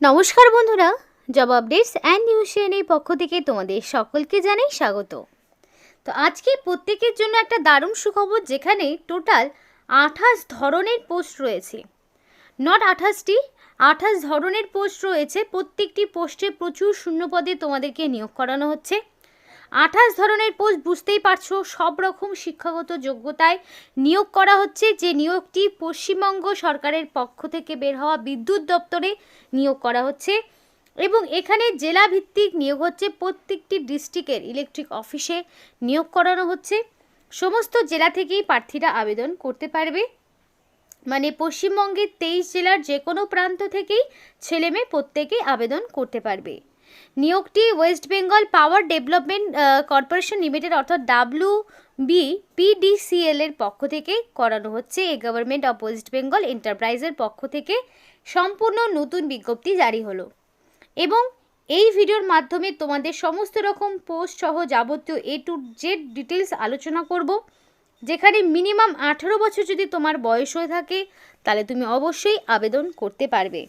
নমস্কার বন্ধুরা, job updates and এই পক্ষ থেকে তোমাদের সকলকে জানাই স্বাগত। তো আজকে প্রত্যেকের জন্য একটা দারুণ সুখবর যেখানে টোটাল আঠাশ ধরনের পোস্ট রয়েছে। নট আঠাশটি, আঠাশ ধরনের পোস্ট রয়েছে, প্রত্যেকটি পোস্টে প্রচুর শূন্যপদে তোমাদেরকে নিয়োগ করানো হচ্ছে। আঠাশ ধরনের পোস্ট বুঝতেই পারছ, সব রকম শিক্ষাগত যোগ্যতায় নিয়োগ করা হচ্ছে, যে নিয়োগটি পশ্চিমবঙ্গ সরকারের পক্ষ থেকে বের হওয়া বিদ্যুৎ দপ্তরে নিয়োগ করা হচ্ছে। এবং এখানে জেলা ভিত্তিক নিয়োগ হচ্ছে, প্রত্যেকটি ডিস্ট্রিক্টের ইলেকট্রিক অফিসে নিয়োগ করানো হচ্ছে। সমস্ত জেলা থেকেই প্রার্থীরা আবেদন করতে পারবে। মানে পশ্চিমবঙ্গের তেইশ জেলার যে কোনো প্রান্ত থেকেই ছেলেমেয়ে প্রত্যেকেই আবেদন করতে পারবে। নিয়োগটি West Bengal power development corporation limited অর্থাৎ ডাব্লিউ বি পিডিসিএল এর পক্ষ থেকে করানো হচ্ছে। A government of West Bengal এন্টারপ্রাইজের পক্ষ থেকে সম্পূর্ণ নতুন বিজ্ঞপ্তি জারি হলো। এবং এই ভিডিওর মাধ্যমে তোমাদের সমস্ত রকম পোস্ট সহ যাবতীয় এ টু জেড ডিটেলস আলোচনা করব, যেখানে মিনিমাম আঠেরো বছর যদি তোমার বয়স হয়ে থাকে, তাহলে তুমি অবশ্যই আবেদন করতে পারবে।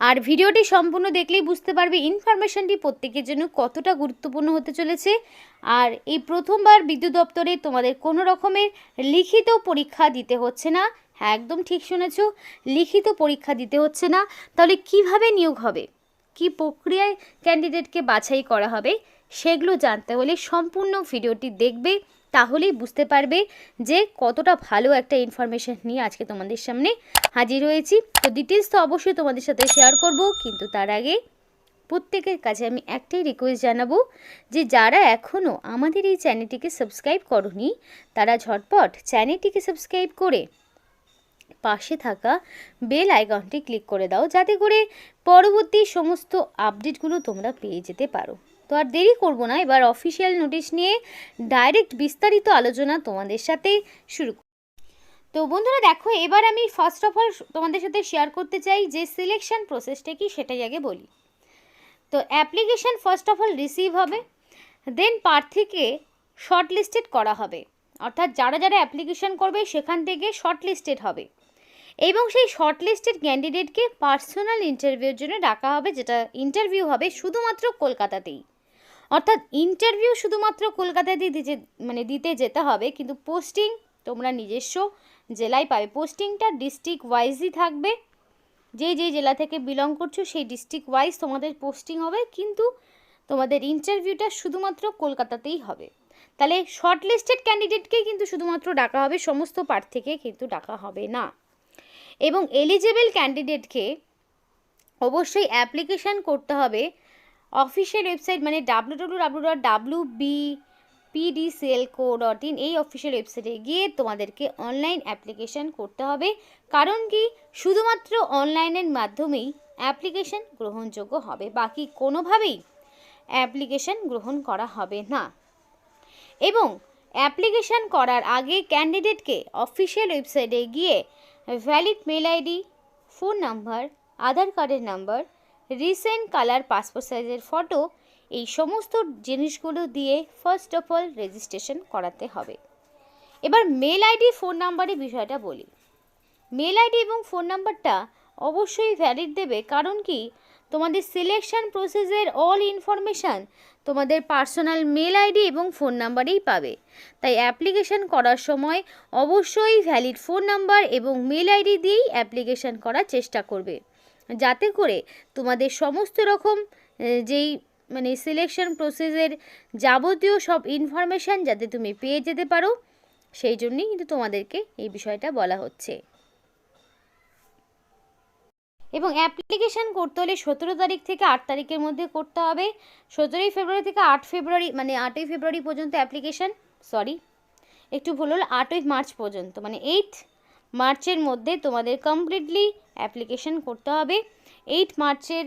আর ভিডিওটি সম্পূর্ণ দেখলেই বুঝতে পারবে ইনফরমেশনটি প্রত্যেকের জন্য কতটা গুরুত্বপূর্ণ হতে চলেছে। আর এই প্রথমবার বিদ্যুৎ দপ্তরে তোমাদের কোনো রকমের লিখিত পরীক্ষা দিতে হচ্ছে না। হ্যাঁ একদম ঠিক শুনেছ, লিখিত পরীক্ষা দিতে হচ্ছে না। তাহলে কীভাবে নিয়োগ হবে? কি প্রক্রিয়ায় ক্যান্ডিডেটকে বাছাই করা হবে? সেগুলো জানতে হলে সম্পূর্ণ ভিডিওটি দেখবে। তাহলেই বুঝতে পারবে যে কতটা ভালো একটা ইনফরমেশন নিয়ে আজকে তোমাদের সামনে হাজির হয়েছি। তো ডিটেলস তো অবশ্যই তোমাদের সাথে শেয়ার করব, কিন্তু তার আগে প্রত্যেকের কাছে আমি একটাই রিকোয়েস্ট জানাব যে যারা এখনও আমাদের এই চ্যানেলটিকে সাবস্ক্রাইব করনি, তারা ঝটপট চ্যানেলটিকে সাবস্ক্রাইব করে পাশে থাকা বেল আইকনটি ক্লিক করে দাও, যাতে করে পরবর্তী সমস্ত আপডেটগুলো তোমরা পেয়ে যেতে পারো। তো আর দেরি করব না, এবার অফিসিয়াল নোটিশ নিয়ে ডাইরেক্ট বিস্তারিত আলোচনা তোমাদের সাথে শুরু তো বন্ধুরা দেখো, এবার আমি ফার্স্ট অফ অল তোমাদের সাথে শেয়ার করতে চাই যে সিলেকশন প্রসেসটা কি সেটাই আগে বলি। তো application first of all receive হবে দেন প্রার্থীকে শর্ট লিস্টেড করা হবে। অর্থাৎ যারা যারা অ্যাপ্লিকেশান করবে সেখান থেকে শর্ট লিস্টেড হবে। এবং সেই শর্ট লিস্টেড ক্যান্ডিডেটকে পার্সোনাল ইন্টারভিউর জন্য ডাকা হবে, যেটা ইন্টারভিউ হবে শুধুমাত্র কলকাতাতেই। অর্থাৎ ইন্টারভিউ শুধুমাত্র কলকাতায় দিতে যে মানে দিতে যেতে হবে, কিন্তু পোস্টিং তোমরা নিজস্ব জেলায় পাবে। পোস্টিংটা ডিস্ট্রিক্ট ওয়াইজই থাকবে। যে যে জেলা থেকে বিলং করছ, সেই ডিস্ট্রিক্ট ওয়াইজ তোমাদের পোস্টিং হবে, কিন্তু তোমাদের ইন্টারভিউটা শুধুমাত্র কলকাতাতেই হবে। তাহলে শর্ট লিস্টেড ক্যান্ডিডেটকেই কিন্তু শুধুমাত্র ডাকা হবে, সমস্ত প্রার্থীকে কিন্তু ডাকা হবে না। এবং এলিজেবল ক্যান্ডিডেটকে অবশ্যই অ্যাপ্লিকেশান করতে হবে অফিসিয়াল ওয়েবসাইট মানে W W W dot W B PDCL co dot in এই অফিসিয়াল ওয়েবসাইটে গিয়ে তোমাদেরকে অনলাইন অ্যাপ্লিকেশান করতে হবে। কারণ কি? শুধুমাত্র অনলাইনের মাধ্যমেই অ্যাপ্লিকেশান গ্রহণযোগ্য হবে। বাকি কোনোভাবেই অ্যাপ্লিকেশান গ্রহণ করা হবে না। এবং অ্যাপ্লিকেশান করার আগে ক্যান্ডিডেটকে অফিসিয়াল ওয়েবসাইটে গিয়ে valid mail ID, phone number, Aadhaar কার্ডের নাম্বার রিসেন্ট কালার পাসপোর্ট সাইজের ফটো এই সমস্ত জিনিসগুলো দিয়ে ফার্স্ট অফ অল রেজিস্ট্রেশন করাতে হবে। এবার মেল আইডি ফোন নাম্বারের বিষয়টা বলি। মেল আইডি এবং ফোন নাম্বারটা অবশ্যই ভ্যালিড দেবে কারণ কি? তোমাদের সিলেকশন প্রসেসের অল ইনফরমেশান তোমাদের পার্সোনাল মেল আইডি এবং ফোন নাম্বারেই পাবে। তাই অ্যাপ্লিকেশান করার সময় অবশ্যই ভ্যালিড ফোন নাম্বার এবং মেল আইডি দিয়েই অ্যাপ্লিকেশান করার চেষ্টা করবে। যাতে করে তোমাদের সমস্ত রকম যেই মানে সিলেকশন প্রসেসের যাবতীয় সব ইনফরমেশান যাতে তুমি পেয়ে যেতে পারো, সেই জন্যই কিন্তু তোমাদেরকে এই বিষয়টা বলা হচ্ছে। এবং অ্যাপ্লিকেশান করতে হলে সতেরো তারিখ থেকে আট তারিখের মধ্যে করতে হবে। সতেরোই ফেব্রুয়ারি থেকে আট ফেব্রুয়ারি মানে আটই ফেব্রুয়ারি পর্যন্ত অ্যাপ্লিকেশান সরি একটু ভুল হলো, আটই মার্চ পর্যন্ত মানে এইট মার্চের মধ্যে তোমাদের কমপ্লিটলি অ্যাপ্লিকেশন করতে হবে। এইট মার্চের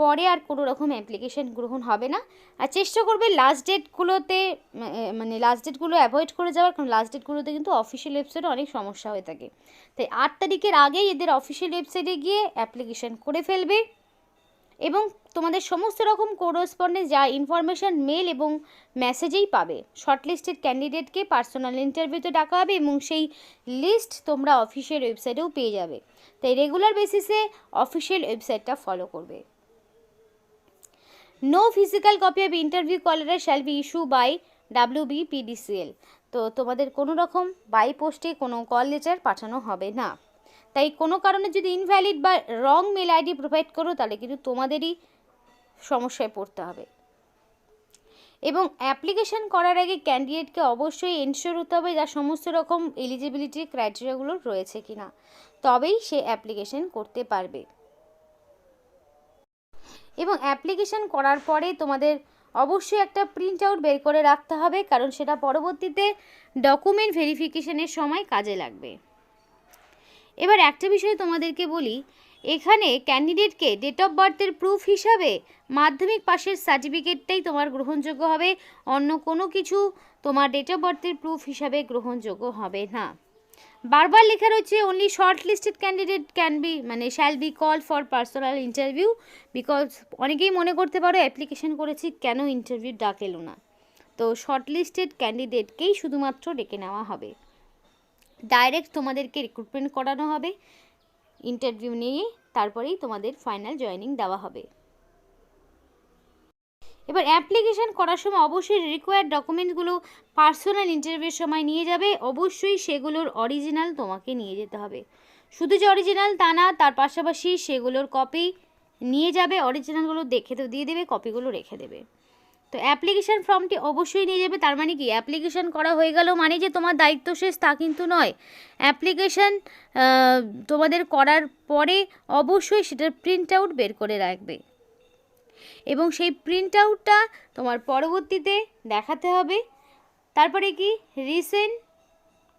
পরে আর কোনো রকম অ্যাপ্লিকেশান গ্রহণ হবে না। আর চেষ্টা করবে লাস্ট ডেটগুলোতে মানে লাস্ট ডেটগুলো অ্যাভয়েড করে যাওয়ার, কারণ লাস্ট ডেটগুলোতে কিন্তু অফিসিয়াল ওয়েবসাইটে অনেক সমস্যা হয়ে থাকে। তাই আট তারিখের আগেই এদের অফিসিয়াল ওয়েবসাইটে গিয়ে অ্যাপ্লিকেশান করে ফেলবে। এবং তোমাদের সমস্ত রকম কোরসপন্ডেন্স যা ইনফরমেশান মেল এবং মেসেজেই পাবে। শর্টলিস্টেড ক্যান্ডিডেটকে পার্সোনাল ইন্টারভিউতে ডাকা হবে এবং সেই লিস্ট তোমরা অফিসের ওয়েবসাইটেও পেয়ে যাবে। তাই রেগুলার বেসিসে অফিসিয়াল ওয়েবসাইটটা ফলো করবে। No physical copy of interview caller shall be issue by W B PDCL তো তোমাদের কোনো রকম বাই পোস্টে কোনো কল লেটার পাঠানো হবে না। তাই কোনো কারণে যদি ইনভ্যালিড বা রং মেল আইডি প্রোভাইড করো, তাহলে কিন্তু তোমাদেরই সমস্যায় পড়তে হবে। এবং অ্যাপ্লিকেশন করার আগে ক্যান্ডিডেটকে অবশ্যই এনশিওর হতে হবে যা সমস্ত রকম এলিজিবিলিটি ক্রাইটেরিয়াগুলো রয়েছে কিনা। তবেই সে অ্যাপ্লিকেশন করতে পারবে। এবং অ্যাপ্লিকেশন করার পরে তোমাদের অবশ্যই একটা প্রিন্ট আউট বের করে রাখতে হবে, কারণ সেটা পরবর্তীতে ডকুমেন্ট ভেরিফিকেশনের সময় কাজে লাগবে। এবার একটা বিষয় তোমাদেরকে বলি, এখানে ক্যান্ডিডেটকে ডেট অফ বার্থের প্রুফ হিসাবে মাধ্যমিক পাশের সার্টিফিকেটটাই তোমার গ্রহণযোগ্য হবে, অন্য কোনো কিছু তোমার ডেট অফ বার্থের প্রুফ হিসাবে গ্রহণযোগ্য হবে না। বারবার লেখা রয়েছে only short listed candidate can be মানে shall be call for personal interview because অনেকেই মনে করতে পারো অ্যাপ্লিকেশন করেছি, কেন ইন্টারভিউ ডাক এলো না? তো শর্ট লিস্টেড ক্যান্ডিডেটকেই শুধুমাত্র ডেকে নেওয়া হবে। ডাইরেক্ট তোমাদেরকে রিক্রুটমেন্ট করানো হবে ইন্টারভিউ নিয়ে, তারপরেই তোমাদের ফাইনাল জয়েনিং দেওয়া হবে। এবার অ্যাপ্লিকেশন করার সময় অবশ্যই রিকোয়ার্ড ডকুমেন্টগুলো পার্সোনাল ইন্টারভিউর সময় নিয়ে যাবে, অবশ্যই সেগুলোর অরিজিনাল তোমাকে নিয়ে যেতে হবে। শুধু যে অরিজিনাল তা না, তার পাশাপাশি সেগুলোর কপি নিয়ে যাবে অরিজিনালগুলো দেখে তো দিয়ে দেবে কপিগুলো রেখে দেবে। তো অ্যাপ্লিকেশান ফর্মটি অবশ্যই নিয়ে যাবে, তার মানে কি? অ্যাপ্লিকেশান করা হয়ে গেল মানে যে তোমার দায়িত্ব শেষ তা কিন্তু নয়। অ্যাপ্লিকেশান তোমাদের করার পরে অবশ্যই সেটার প্রিন্ট আউট বের করে রাখবে। এবং সেই প্রিন্ট আউটটা তোমার পরবর্তীতে দেখাতে হবে। তারপরে কি? রিসেন্ট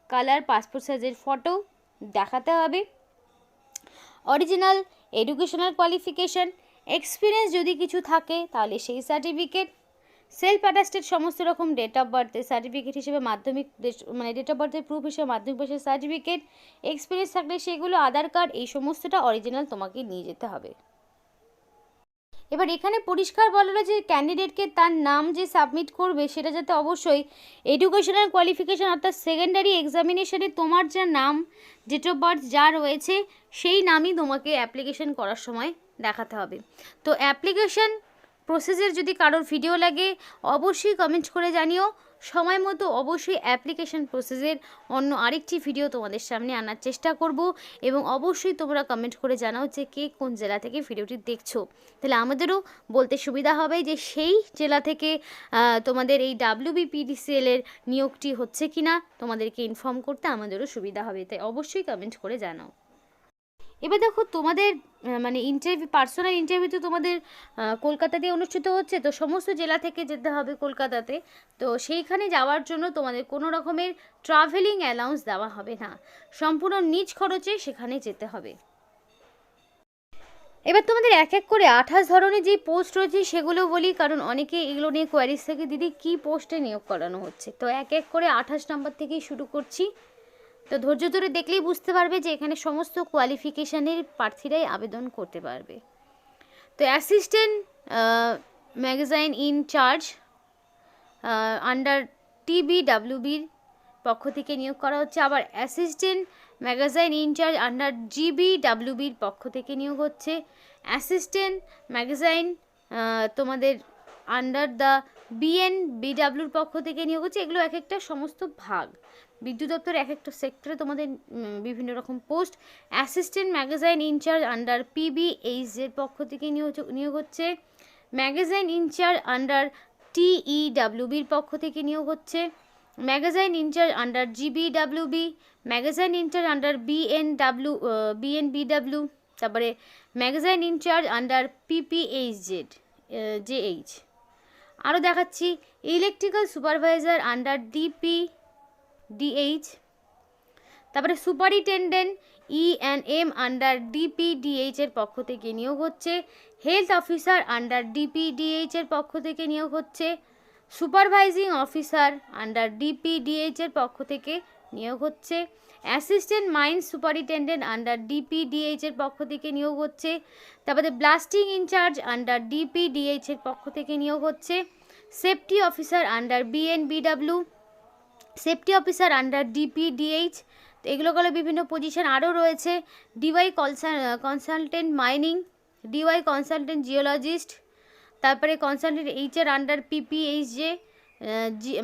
কালার পাসপোর্ট সাইজের ফটো দেখাতে হবে। অরিজিনাল এডুকেশনাল কোয়ালিফিকেশান এক্সপিরিয়েন্স যদি কিছু থাকে, তাহলে সেই সার্টিফিকেট সেলফ অ্যাটাস্টেড সমস্ত রকম ডেট অফ বার্থের সার্টিফিকেট হিসেবে মাধ্যমিক মানে ডেট অফ বার্থের প্রুফ হিসেবে মাধ্যমিক পাশের সার্টিফিকেট এক্সপিরিয়েন্স থাকলে সেগুলো আধার কার্ড এই সমস্তটা অরিজিনাল তোমাকে নিয়ে যেতে হবে। এবার এখানে পরিষ্কার বলা রয়েছে যে ক্যান্ডিডেটকে তার নাম যে সাবমিট করবে সেটা যাতে অবশ্যই এডুকেশনাল কোয়ালিফিকেশান অর্থাৎ সেকেন্ডারি এক্সামিনেশনে তোমার যা নাম ডেট অফ বার্থ যা রয়েছে, সেই নামই তোমাকে অ্যাপ্লিকেশন করার সময় দেখাতে হবে। তো অ্যাপ্লিকেশন প্রসেসের যদি কারোর ভিডিও লাগে, অবশ্যই কমেন্ট করে জানিও। সময় মতো অবশ্যই অ্যাপ্লিকেশন প্রসেসের অন্য আরেকটি ভিডিও তোমাদের সামনে আনার চেষ্টা করব এবং অবশ্যই তোমরা কমেন্ট করে জানাও যে কে কোন জেলা থেকে ভিডিওটি দেখছ। তাহলে আমাদেরও বলতে সুবিধা হবে যে সেই জেলা থেকে তোমাদের এই ডাব্লিউবিপিডিসিএলের নিয়োগটি হচ্ছে কি না তোমাদেরকে ইনফর্ম করতে আমাদেরও সুবিধা হবে। তাই অবশ্যই কমেন্ট করে জানাও। এবার দেখো তোমাদের মানে ইন্টারভিউ পার্সোনাল ইন্টারভিউ তো তোমাদের কলকাতাতে অনুষ্ঠিত হচ্ছে, তো সমস্ত জেলা থেকে যেতে হবে কলকাতাতে। তো সেইখানে যাওয়ার জন্য তোমাদের কোনো রকমের ট্রাভেলিং অ্যালাউন্স দেওয়া হবে না। সম্পূর্ণ নিজ খরচে সেখানে যেতে হবে। এবার তোমাদের এক এক করে আঠাশ ধরনের যে পোস্ট রয়েছে সেগুলো বলি, কারণ অনেকে এগুলো নিয়ে কোয়ারিজ থেকে, দিদি, কী পোস্টে নিয়োগ করানো হচ্ছে? তো এক এক করে আঠাশ নাম্বার থেকেই শুরু করছি। তো ধৈর্য ধরে দেখলেই বুঝতে পারবে যে এখানে সমস্ত কোয়ালিফিকেশানের প্রার্থীরাই আবেদন করতে পারবে। তো assistant magazine in charge under টিবিডাব্লিউবির পক্ষ থেকে নিয়োগ করা হচ্ছে। আবার assistant magazine in charge under জিবিডাব্লিউবির পক্ষ থেকে নিয়োগ হচ্ছে। অ্যাসিস্ট্যান্ট ম্যাগাজাইন তোমাদের আন্ডার দ্য বিএন বিডাব্লিউর পক্ষ থেকে নিয়োগ হচ্ছে। এগুলো এক একটা সমস্ত ভাগ। বিদ্যুৎ দপ্তর এক একটা সেক্টরে তোমাদের বিভিন্ন রকম post. Assistant magazine in charge under PBH এর পক্ষ থেকে নিয়োগ নিয়োগ হচ্ছে। ম্যাগাজাইন ইনচার্জ আন্ডার টিইডাব্লিউবির পক্ষ থেকে নিয়োগ হচ্ছে। Magazine in charge under GBWB magazine in charge under BNW BNBW তারপরে magazine in charge under PPH Z JH আরও দেখাচ্ছি। Electrical supervisor under DP DH তারপরে superintendent E and M under DPDH এর পক্ষ থেকে নিয়োগ হচ্ছে। হেলথ অফিসার আন্ডার ডিপিডিএইচ এর পক্ষ থেকে নিয়োগ হচ্ছে। সুপারভাইজিং অফিসার আন্ডার ডিপিডিএইচ এর পক্ষ থেকে নিয়োগ হচ্ছে। Assistant mines superintendent under DPDH এর পক্ষ থেকে নিয়োগ হচ্ছে। তারপরে ব্লাস্টিং ইনচার্জ আন্ডার ডিপিডিএইচ এর পক্ষ থেকে নিয়োগ হচ্ছে। Safety officer under BNBW, safety officer under DPDH তো এগুলো গেলো বিভিন্ন পজিশন আরও রয়েছে। DY consultant mining, DY consultant geologist, তারপরে কনসালটেন্ট এইচআর আন্ডার পিপিএইচজে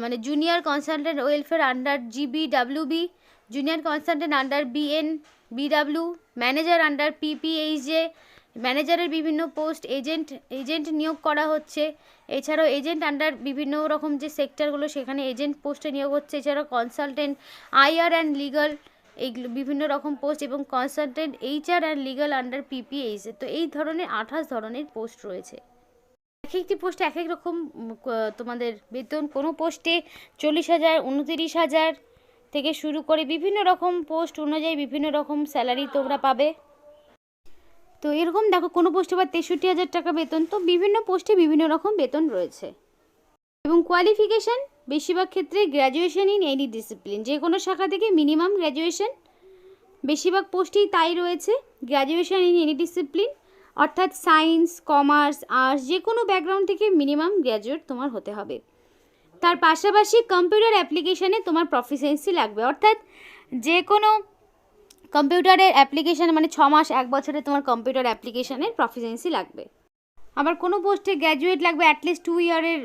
মানে junior consultant welfare under GB WB junior consultant under BN BW manager under PPHJ ম্যানেজারের বিভিন্ন পোস্ট এজেন্ট এজেন্ট নিয়োগ করা হচ্ছে। এছাড়াও এজেন্ট আন্ডার বিভিন্ন রকম যে সেক্টরগুলো সেখানে এজেন্ট পোস্টে নিয়োগ হচ্ছে। এছাড়াও কনসালটেন্ট আইআর অ্যান্ড লিগাল এইগুলো বিভিন্ন রকম পোস্ট এবং consultant HR and legal under PPH তো এই ধরনের আঠাশ ধরনের পোস্ট রয়েছে। এক একটি পোস্টে এক এক রকম তোমাদের বেতন। কোনো পোস্টে চল্লিশ হাজার, উনতিরিশ হাজার থেকে শুরু করে বিভিন্ন রকম পোস্ট অনুযায়ী বিভিন্ন রকম স্যালারি তোমরা পাবে। তো এরকম দেখো, কোনো পোস্টে বা তেষট্টি হাজার টাকা বেতন। তো বিভিন্ন পোস্টে বিভিন্ন রকম বেতন রয়েছে। এবং কোয়ালিফিকেশান বেশিরভাগ ক্ষেত্রে গ্র্যাজুয়েশন ইন এনি ডিসিপ্লিন যে কোনো শাখা থেকে মিনিমাম গ্র্যাজুয়েশন বেশিরভাগ পোস্টেই তাই রয়েছে। গ্র্যাজুয়েশন ইন এনি ডিসিপ্লিন অর্থাৎ সায়েন্স, কমার্স, আর্টস, যে কোনো ব্যাকগ্রাউন্ড থেকে মিনিমাম গ্র্যাজুয়েট তোমার হতে হবে। তার পাশাপাশি কম্পিউটার অ্যাপ্লিকেশানে তোমার প্রফিসিয়েন্সি লাগবে। অর্থাৎ যে কোনো কম্পিউটারের অ্যাপ্লিকেশান মানে ছ মাস, এক বছরে তোমার কম্পিউটার অ্যাপ্লিকেশানের প্রফিসিয়েন্সি লাগবে। আবার কোনো পোস্টে গ্র্যাজুয়েট লাগবে অ্যাটলিস্ট টু ইয়ারের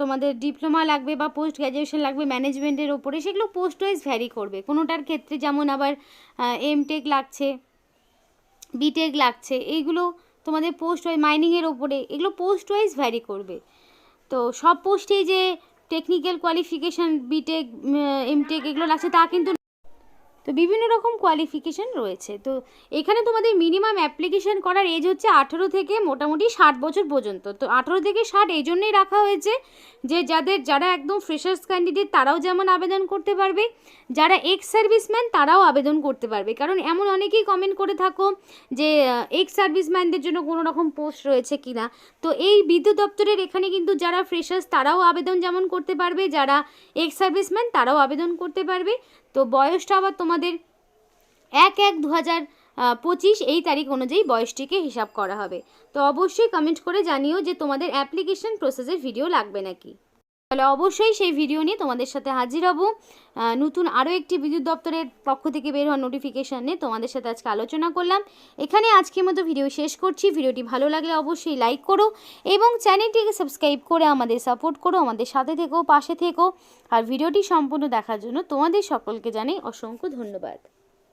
তোমাদের ডিপ্লোমা লাগবে বা পোস্ট গ্র্যাজুয়েশন লাগবে ম্যানেজমেন্টের ওপরে, সেগুলো পোস্ট ওয়াইজ ভ্যারি করবে। কোনোটার ক্ষেত্রে যেমন আবার এম টেক লাগছে। বিটেক লাগছে, এইগুলো তোমাদের পোস্ট ওয়াইজ মাইনিংয়ের ওপরে, এগুলো পোস্ট ওয়াইজ ভ্যারি করবে। তো সব পোস্টেই যে টেকনিক্যাল কোয়ালিফিকেশান বিটেক এমটেক এগুলো লাগছে, তা কিন্তু তো বিভিন্ন রকম কোয়ালিফিকেশান রয়েছে। তো এখানে তোমাদের মিনিমাম অ্যাপ্লিকেশান করার এজ হচ্ছে আঠেরো থেকে মোটামুটি ষাট বছর পর্যন্ত। তো আঠেরো থেকে ষাট এই জন্যই রাখা হয়েছে যে যাদের, যারা একদম ফ্রেশার্স ক্যান্ডিডেট তারাও যেমন আবেদন করতে পারবে, যারা এক্স সার্ভিসম্যান তারাও আবেদন করতে পারবে। কারণ এমন অনেকেই কমেন্ট করে থাকো যে এক্স সার্ভিসম্যানদের জন্য কোনো রকম পোস্ট রয়েছে কি না তো এই বিদ্যুৎ দপ্তরের এখানে কিন্তু যারা ফ্রেশার্স তারাও আবেদন যেমন করতে পারবে, যারা এক্স সার্ভিসম্যান তারাও আবেদন করতে পারবে। তো বয়সটা আবার তোমাদের এক এক দু হাজার পঁচিশ এই তারিখ অনুযায়ী বয়সটিকে হিসাব করা হবে। তো অবশ্যই কমেন্ট করে জানিও যে তোমাদের অ্যাপ্লিকেশন প্রসেসের ভিডিও লাগবে নাকি। তাহলে অবশ্যই সেই ভিডিও নিয়ে তোমাদের সাথে হাজির হব। নতুন আরও একটি বিদ্যুৎ দপ্তরের পক্ষ থেকে বের হওয়া নোটিফিকেশান নিয়ে তোমাদের সাথে আজকে আলোচনা করলাম। এখানে আজকের মতো ভিডিও শেষ করছি। ভিডিওটি ভালো লাগলে অবশ্যই লাইক করো এবং চ্যানেলটিকে সাবস্ক্রাইব করে আমাদের সাপোর্ট করো, আমাদের সাথে থেকো, পাশে থেকো। আর ভিডিওটি সম্পূর্ণ দেখার জন্য তোমাদের সকলকে জানাই অসংখ্য ধন্যবাদ।